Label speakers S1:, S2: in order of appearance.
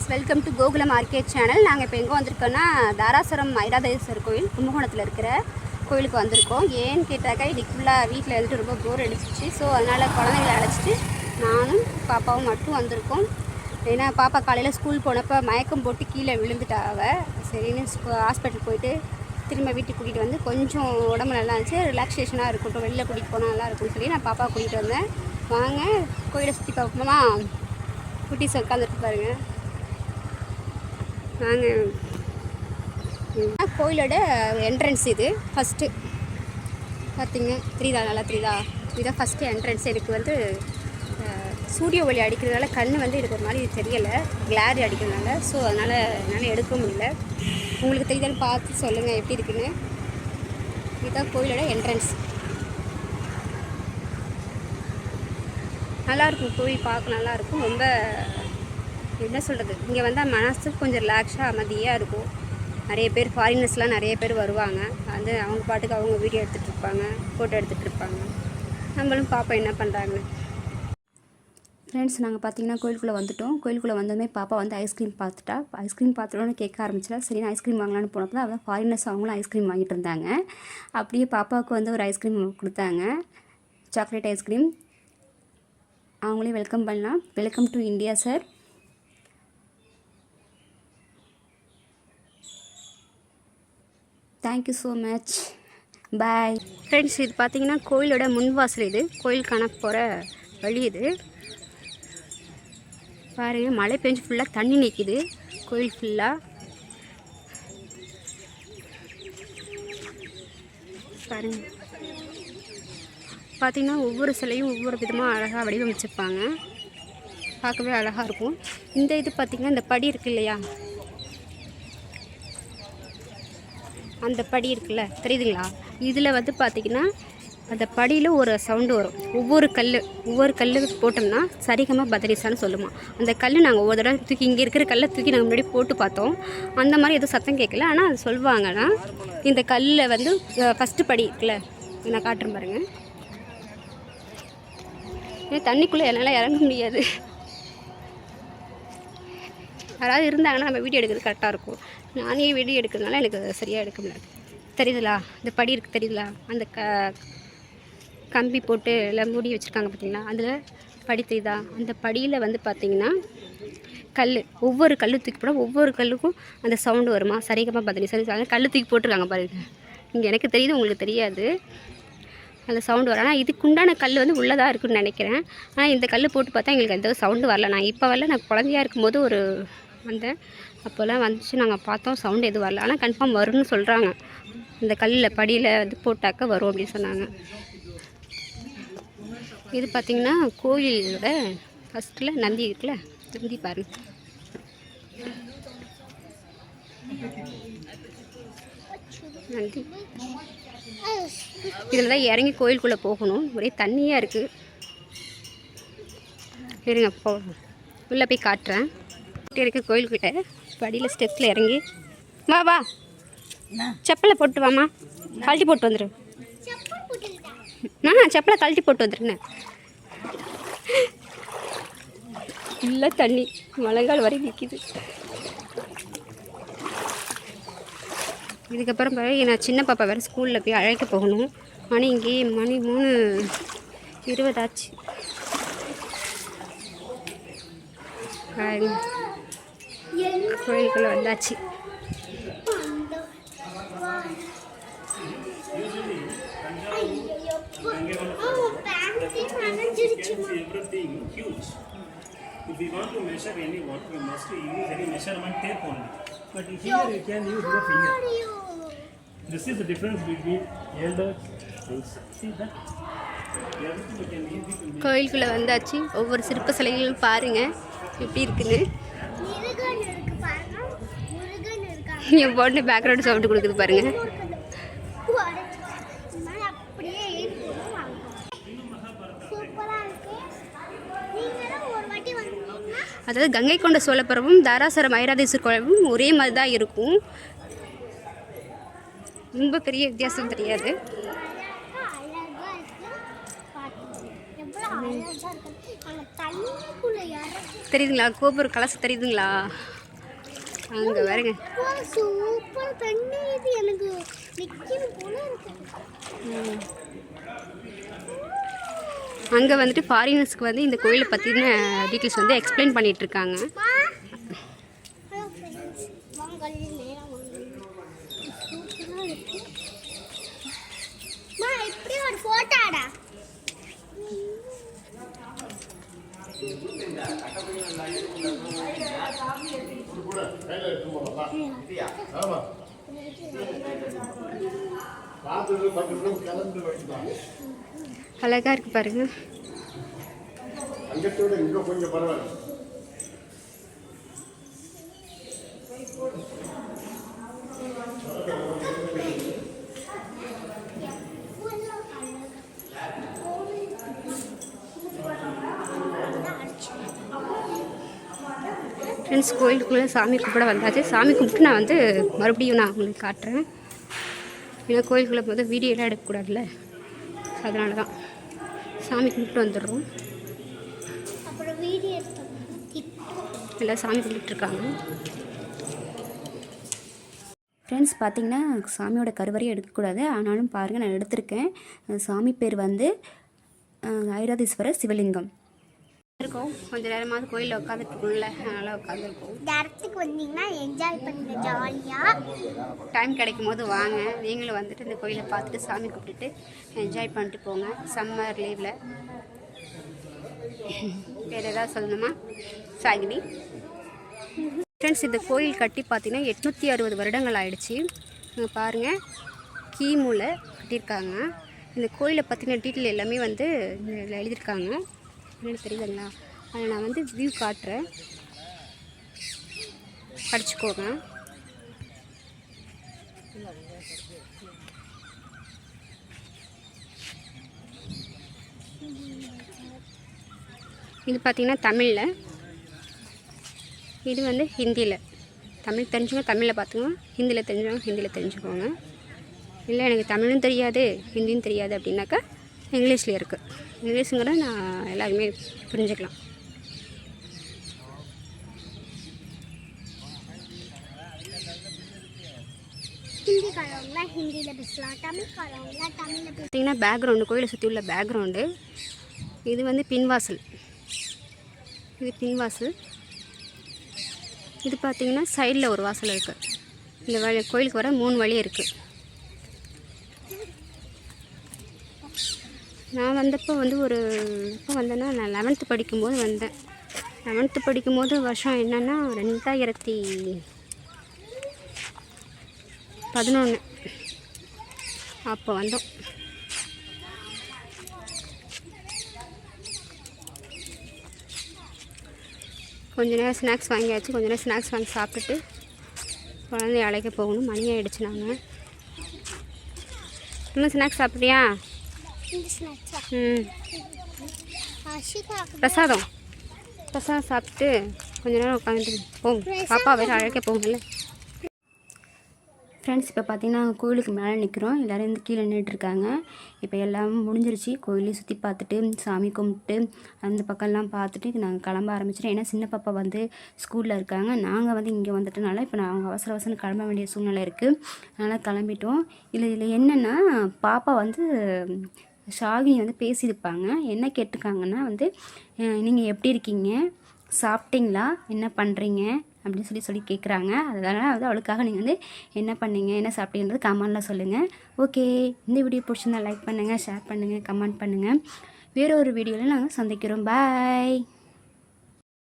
S1: Friends welcome to Gokula market channel நாங்கள் இப்போ எங்கே வந்திருக்கோன்னா தாராசுரம் ஐராதேஸ்வரர் கோயில் கும்பகோணத்தில் இருக்கிற கோயிலுக்கு வந்திருக்கோம். ஏன்னு கேட்டாக்கா இன்றைக்கி ஃபுல்லாக வீட்டில் இருந்துட்டு ரொம்ப போர் அடிச்சிச்சு ஸோ அதனால் குழந்தைங்களை அழைச்சிட்டு நானும் பாப்பாவும் மட்டும் வந்திருக்கோம். ஏன்னா பாப்பா காலையில் ஸ்கூல் போனப்போ மயக்கம் போட்டு கீழே விழுந்துட்டா சரின்னு ஹாஸ்பிட்டல் போயிட்டு திரும்ப வீட்டுக்கு கூட்டிகிட்டு வந்து கொஞ்சம் உடம்பு நல்லா இருந்துச்சு. ரிலாக்ஸேஷனாக இருக்கட்டும் வெளில கூட்டிகிட்டு போனால் நல்லா இருக்கும்னு சொல்லி நான் பாப்பா கூட்டிகிட்டு வந்தேன். வாங்க கோயிலை சுற்றி பார்ப்போமா குட்டீஸ் உட்காந்துட்டு பாருங்கள் நாங்கள் கோயிலோட என்ட்ரன்ஸ் இது. ஃபஸ்ட்டு பார்த்தீங்க தெரியுதா நல்லா தெரியுதா இதுதான் ஃபஸ்ட்டு என்ட்ரன்ஸ் எனக்கு வந்து சூரிய ஒளி அடிக்கிறதுனால கண் வந்து எனக்கு ஒரு மாதிரி தெரியலை. கிளாரி அடிக்கிறதுனால. ஸோ அதனால் என்னால் எடுக்க முடியல. உங்களுக்கு தெரியுதான்னு பார்த்து சொல்லுங்கள் எப்படி இருக்குன்னு. இதுதான் கோயிலோட என்ட்ரன்ஸ் நல்லாயிருக்கும். கோயில் பார்க்க நல்லாயிருக்கும். ரொம்ப என்ன சொல்கிறது இங்கே வந்தால் மனசுக்கு கொஞ்சம் ரிலாக்ஸாக அமைதியாக இருக்கும். நிறைய பேர் ஃபாரினர்ஸ்லாம் நிறைய பேர் வருவாங்க. வந்து அவங்க பாட்டுக்கு அவங்க வீடியோ எடுத்துகிட்டு இருப்பாங்க ஃபோட்டோ எடுத்துகிட்டு இருப்பாங்க. நம்மளும் பார்ப்போம் என்ன பண்ணுறாங்க ஃப்ரெண்ட்ஸ் நாங்கள் பார்த்தீங்கன்னா கோயிலுக்குள்ளே வந்துட்டோம். கோயிலுக்குள்ளே வந்ததுமே பாப்பா வந்து ஐஸ்கிரீம் பார்த்துட்டா ஐஸ்கிரீம் பார்த்துட்டோன்னு கேட்க ஆரம்பிச்சிட்டா சரி நான் ஐஸ்கிரீம் வாங்கலான்னு போனப்போ தான் அவள் ஃபாரினர்ஸ் அவங்களும் ஐஸ்கிரீம் வாங்கிட்டு இருந்தாங்க. அப்படியே பாப்பாவுக்கு வந்து ஒரு ஐஸ்கிரீம் கொடுத்தாங்க. சாக்லேட் ஐஸ்கிரீம் அவங்களே வெல்கம் பண்ணலாம். Welcome to India sir thank you so much bye friends இது பார்த்தீங்கன்னா கோயிலோட முன்வாசல் இது. கோயில் போகிற வழி இது. பாருங்க மழை பெஞ்சு ஃபுல்லாக தண்ணி நிற்கிது கோயில் ஃபுல்லாக பாருங்க. பார்த்தீங்கன்னா ஒவ்வொரு சிலையும் ஒவ்வொரு விதமாக அழகாக வடிவமைச்சிருப்பாங்க. பார்க்கவே அழகாக இருக்கும். இந்த இது பார்த்திங்கன்னா இந்த படி இருக்கு இல்லையா? அந்த படி இருக்குல்ல தெரியுதுங்களா? இதில் வந்து பார்த்திங்கன்னா அந்த படியில் ஒரு சவுண்டு வரும். ஒவ்வொரு கல் ஒவ்வொரு கல் போட்டோம்னா சரிகமாக பதரிசான்னு சொல்லுமா. அந்த கல் நாங்கள் ஒவ்வொரு தடவை தூக்கி இங்கே இருக்கிற கல்லை தூக்கி நாங்கள் முன்னாடி போட்டு பார்த்தோம். அந்த மாதிரி எதுவும் சத்தம் கேட்கல. ஆனால் அது சொல்லுவாங்கன்னா இந்த கல்லில் வந்து ஃபஸ்ட்டு படி இருக்குல்ல நான் காட்டுறேன் பாருங்கள் ஏன் தண்ணிக்குள்ளே என்னால் இறங்க முடியாது. யாராவது இருந்தாங்கன்னா நம்ம வீடியோ எடுக்கிறது கரெக்டாக இருக்கும். நானே வீடியோ எடுக்கிறதுனால எனக்கு சரியாக எடுக்க முடியாது. தெரியுதுலா? இந்த படி இருக்குது தெரியுதுலா? அந்த க கம்பி போட்டு எல்லாம் மூடி வச்சுருக்காங்க பார்த்தீங்களா அதில் படி தெரியுதா? அந்த படியில் வந்து பார்த்திங்கன்னா கல் ஒவ்வொரு கல் தூக்கி போனால் ஒவ்வொரு கல்லுக்கும் அந்த சவுண்டு வருமா? சரிகமாக பதினி சரி கல் தூக்கி போட்டிருக்காங்க பாருங்க. இங்கே எனக்கு தெரியுது உங்களுக்கு தெரியாது. அந்த சவுண்டு வரும். ஆனால் இதுக்குண்டான கல் வந்து உள்ளதாக இருக்குன்னு நினைக்கிறேன். ஆனால் இந்த கல் போட்டு பார்த்தா எங்களுக்கு எந்த சவுண்டு வரல. நான் இப்போ வரல. நான் குழந்தையா இருக்கும்போது ஒரு வந்தேன் அப்போல்லாம் வந்துச்சு நாங்கள் பார்த்தோம் சவுண்டு எதுவும் வரல. ஆனால் கன்ஃபார்ம் வரும்னு சொல்கிறாங்க இந்த கல்லில் படியில் வந்து போட்டாக்க வரும் அப்படின்னு சொன்னாங்க. இது பார்த்திங்கன்னா கோயிலோட ஃபஸ்ட்டில் நந்தி இருக்குல்ல? நந்தி பாருங்க. நந்தி. இதில் தான் இறங்கி கோயிலுக்குள்ளே போகணும். ஒரே தண்ணியாக இருக்குது இருங்க போ. உள்ளே போய் காட்டுறேன். இருக்குது இருக்க கோயில்கிட்ட படியில் ஸ்டெப்ஸில் இறங்கி வா. வா செப்பலை போட்டு வாம்மா. கழட்டி போட்டு வந்துடு ஆ செப்பலை கழட்டி போட்டு வந்துருங்க இல்லை தண்ணி மழைக்கால் வரை நிற்கிது இதுக்கப்புறம் பிறகு நான் சின்ன பாப்பா வேறு ஸ்கூலில் போய் அழைக்க போகணும். மணி இங்கே மணி மூணு இருபதாச்சு. கோயிலுக்குள்ளே வந்தாச்சு
S2: everything huge. If we want to measure anyone, we must use any measurement tape only. But here you can use your finger. This is the difference between elders and see that. Everything you can easily make.
S1: கோயிலுக்குள்ளே வந்தாச்சு ஒவ்வொரு சிற்ப சிலைகளும் பாருங்கள் எப்படி இருக்குன்னு
S3: முருகன் இருக்கு பாருங்க முருகன் இருக்காங்க
S1: என் பொண்ணு பேக்ரவுண்ட் சவுண்டு கொடுக்குது பாருங்கள் அதாவது கங்கை கொண்ட சோழபுரமும் தாராசுரம் ஐராதேஸ்வரர் கோயிலும் ஒரே மாதிரி தான் இருக்கும். ரொம்ப பெரிய வித்தியாசம் தெரியாது. தெரியுதுங்களா? கோபுரம் கலசம் தெரியுதுங்களா? அங்கே பாருங்க.
S3: சூப்பர் தண்ணி இது எனக்கு நிக்கணும் போல இருக்கு.
S1: அங்கே வந்துட்டு ஃபாரினர்ஸ்க்கு வந்து இந்த கோயிலை பற்றின டீட்டெயில்ஸ் வந்து எக்ஸ்பிளைன் பண்ணிட்டு இருக்காங்க
S3: மா ஹலோ ஃப்ரெண்ட்ஸ் வாங்க நேரம் வாங்க சூப்பராக இருக்கு மா இப்படி ஒரு ஃபோட்டோடா
S1: அழகா இருக்கு பாருங்க.
S4: அங்கத்தோட இங்க கொஞ்சம் பரவாயில்ல.
S1: ஃப்ரெண்ட்ஸ் கோயிலுக்குள்ளே சாமி கும்பிட வந்தாச்சு. சாமி கும்பிட்டு நான் வந்து மறுபடியும் நான் உங்களுக்கு காட்டுறேன். ஏன்னா கோயிலுக்குள்ளே போது வீடியோ எல்லாம் எடுக்கக்கூடாதுல்ல. அதனால தான் சாமி கும்பிட்டு வந்துடுறோம். எல்லாம் சாமி கும்பிட்டு இருக்காங்க. ஃப்ரெண்ட்ஸ் பார்த்தீங்கன்னா சாமியோட கருவறையை எடுக்கக்கூடாது. ஆனாலும் பாருங்கள் நான் எடுத்திருக்கேன். சாமி பேர் வந்து ஐராதீஸ்வரர் சிவலிங்கம். இருக்கோம் கொஞ்ச நேரமாவது கோயிலில் உட்காந்துருக்கோம்ல அதனால் உட்காந்துருக்கோம்.
S3: இந்த இடத்துக்கு வந்தீங்கன்னா என்ஜாய் பண்ணுங்க
S1: டைம் கிடைக்கும் போது வாங்க. நீங்களும் வந்துட்டு இந்த கோயிலை பார்த்துட்டு சாமி கும்பிட்டுட்டு என்ஜாய் பண்ணிட்டு போங்க. சம்மர் லீவில் வேறு ஏதாவது சொல்லணுமா? சாகினி? ஃப்ரெண்ட்ஸ் இந்த கோயில் கட்டி பார்த்தீங்கன்னா எட்நூற்றி அறுபது வருடங்கள் ஆயிடுச்சு. பாருங்கள் கிமுல கட்டியிருக்காங்க. இந்த கோயிலை பற்றின டீட்டெயில் எல்லாமே வந்து இதில் எழுதியிருக்காங்க. என்னென்னு தெரியுதுங்களா அதை நான் வந்து வியூ காட்டுறேன். படிச்சுக்கோங்க. இது பார்த்திங்கன்னா தமிழில். இது வந்து ஹிந்தியில் தமிழ் தெரிஞ்சவங்க தமிழில் பார்த்துக்கோங்க. ஹிந்தியில் தெரிஞ்சவங்க ஹிந்தியில் தெரிஞ்சுக்கோங்க. இல்லை எனக்கு தமிழும் தெரியாது ஹிந்தியும் தெரியாது அப்படின்னாக்கா இங்கிலீஷில் இருக்குது இங்கிலீஷுங்கிற நான் எல்லாருமே புரிஞ்சுக்கலாம். பார்த்தீங்கன்னா பேக்ரவுண்டு கோயிலை சுற்றி உள்ள பேக்ரவுண்டு இது வந்து பின்வாசல். இது பின்வாசல். இது பார்த்தீங்கன்னா சைடில் ஒரு வாசல் இருக்குது இந்த வழி கோயிலுக்கு வர மூணு வழி இருக்குது நான் வந்தப்போ வந்து ஒரு எப்போ வந்தேன்னா நான் லெவன்த்து படிக்கும்போது வந்தேன். லெவன்த்து படிக்கும்போது வருஷம் என்னென்னா ரெண்டாயிரத்தி பதினொன்று அப்போ வந்தோம். கொஞ்ச நேரம் ஸ்நாக்ஸ் வாங்கியாச்சு. கொஞ்ச நேரம் ஸ்நாக்ஸ் வாங்கி சாப்பிட்டுட்டு குழந்தைய அழைக்க போகணும். மணி ஆகிடுச்சு நாங்கள் இன்னும் ஸ்நாக்ஸ் சாப்பிட்றியா பிரசாதம் பிரசாதம் சாப்பிட்டு கொஞ்ச நேரம் உட்காந்துட்டு போங்க பாப்பா வேறு அழைக்க போகல ஃப்ரெண்ட்ஸ் இப்போ பார்த்தீங்கன்னா கோயிலுக்கு மேலே நிற்கிறோம் எல்லோரும் வந்து கீழே நின்றுட்டுருக்காங்க இப்போ எல்லாம் முடிஞ்சிருச்சு. கோயிலையும் சுற்றி பார்த்துட்டு சாமி கும்பிட்டு அந்த பக்கம்லாம் பார்த்துட்டு நாங்கள் கிளம்ப ஆரம்பிச்சிட்டோம். ஏன்னா சின்ன பாப்பா வந்து ஸ்கூலில் இருக்காங்க. நாங்கள் வந்து இங்கே வந்துட்டனால இப்போ நாங்கள் அவசர அவசரம் கிளம்ப வேண்டிய சூழ்நிலை இருக்குது அதனால் கிளம்பிட்டோம். இதில் இதில் என்னென்னா பாப்பா வந்து ஷாகினி வந்து பேசியிருப்பாங்க. என்ன கேட்டிருக்காங்கன்னா வந்து நீங்கள் எப்படி இருக்கீங்க? சாப்பிட்டீங்களா? என்ன பண்ணுறீங்க அப்படின்னு சொல்லி சொல்லி கேட்குறாங்க அதனால் வந்து அவளுக்காக நீங்கள் வந்து என்ன பண்ணீங்க? என்ன சாப்பிட்டீங்கன்றது கமெண்டில் சொல்லுங்கள் ஓகே இந்த வீடியோ பிடிச்சிருந்தா லைக் பண்ணுங்கள் ஷேர் பண்ணுங்கள் கமெண்ட் பண்ணுங்கள் வேறு ஒரு வீடியோவில் நாங்கள் சந்திக்கிறோம். பாய்